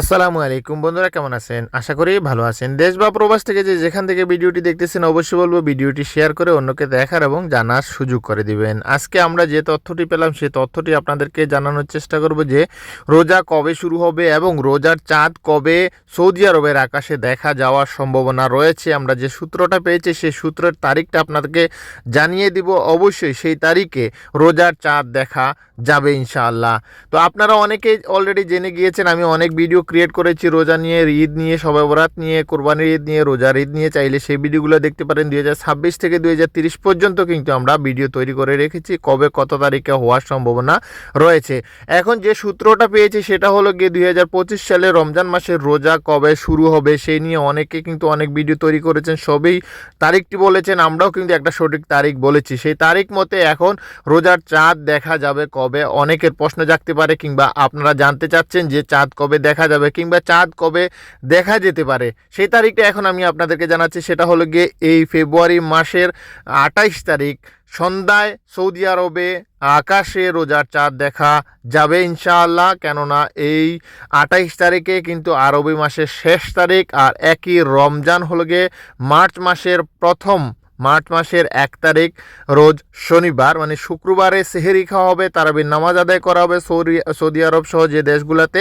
আসসালামু আলাইকুম বন্ধুরা, কেমন আছেন? আশা করি ভালো আছেন। দেশ বা প্রবাস থেকে যে যেখান থেকে ভিডিওটি দেখতেছেন, অবশ্যই বলব ভিডিওটি শেয়ার করে অন্যকে দেখার এবং জানার সুযোগ করে দিবেন। আজকে আমরা যে তথ্যটি পেলাম, সেই তথ্যটি আপনাদেরকে জানানোর চেষ্টা করব যে, রোজা কবে শুরু হবে এবং রোজার চাঁদ কবে সৌদি আরবের আকাশে দেখা যাওয়ার সম্ভাবনা রয়েছে। আমরা যে সূত্রটা পেয়েছি, সেই সূত্রের তারিখটা আপনাদেরকে জানিয়ে দিব। অবশ্যই সেই তারিখে রোজার চাঁদ দেখা যাবে ইনশাআল্লাহ। তো আপনারা অনেকেই অলরেডি জেনে গিয়েছেন, আমি অনেক ভিডিও ক্রিয়েট করেছি, রোজা নিয়ে, ঈদ নিয়ে সবাই বরাত নিয়ে, কোরবানির ঈদ নিয়ে, রোজার ঈদ নিয়ে। চাইলে সেই ভিডিওগুলো দেখতে পারেন দুই হাজার ছাব্বিশ থেকে দুই পর্যন্ত কিন্তু আমরা ভিডিও তৈরি করে রেখেছি, কবে কত তারিখে হওয়ার সম্ভাবনা রয়েছে। এখন যে সূত্রটা পেয়েছি সেটা হলো গিয়ে দুই হাজার পঁচিশ সালে রমজান মাসের রোজা কবে শুরু হবে সেই নিয়ে অনেকে কিন্তু অনেক ভিডিও তৈরি করেছেন, সবই তারিখটি বলেছেন, আমরাও কিন্তু একটা সঠিক তারিখ বলেছি। সেই তারিখ মতে এখন রোজার চাঁদ দেখা যাবে কবে? অনেকের প্রশ্ন জাগতে পারে কিংবা আপনারা জানতে চাচ্ছেন যে চাঁদ কবে দেখা যাবে কিংবা চাঁদ কবে দেখা যেতে পারে, সেই তারিখটা এখন আমি আপনাদেরকে জানাচ্ছি। সেটা হলো গিয়ে এই ফেব্রুয়ারি মাসের আঠাইশ তারিখ। সন্ধ্যায় সৌদি আরবে আকাশে রোজার চাঁদ দেখা যাবে ইনশাআল্লাহ। কেননা এই আঠাইশ তারিখে কিন্তু আরবি মাসের শেষ তারিখ আর একই রমজান হলো গিয়ে মার্চ মাসের প্রথম মার্চ মাসের এক তারিখ, রোজ শনিবার মানে শুক্রবারে সেহেরি খাওয়া হবে, তারাবির নামাজ আদায় করা হবে সৌদি সৌদি আরব সহ যে দেশগুলোতে।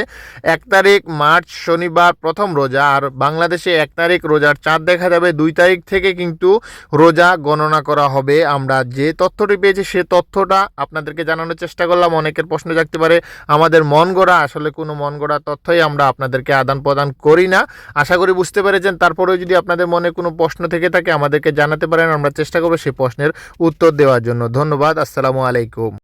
এক তারিখ মার্চ, শনিবার, প্রথম রোজা, আর বাংলাদেশে এক তারিখ রোজার চাঁদ দেখা যাবে, দুই তারিখ থেকে কিন্তু রোজা গণনা করা হবে। আমরা যে তথ্যটি পেয়েছি, সে তথ্যটা আপনাদেরকে জানানোর চেষ্টা করলাম। অনেকের প্রশ্ন জাগতে পারে, আমাদের মন গড়া, আসলে কোনো মন গড়া তথ্যই আমরা আপনাদেরকে আদান প্রদান করি না। আশা করি বুঝতে পেরেছেন। তারপরেও যদি আপনাদের মনে কোনো প্রশ্ন থেকে থাকে, আমাদেরকে জানাতে পারেন। আমরা চেষ্টা করব সেই প্রশ্নের উত্তর দেওয়ার জন্য। ধন্যবাদ আসসালামু আলাইকুম।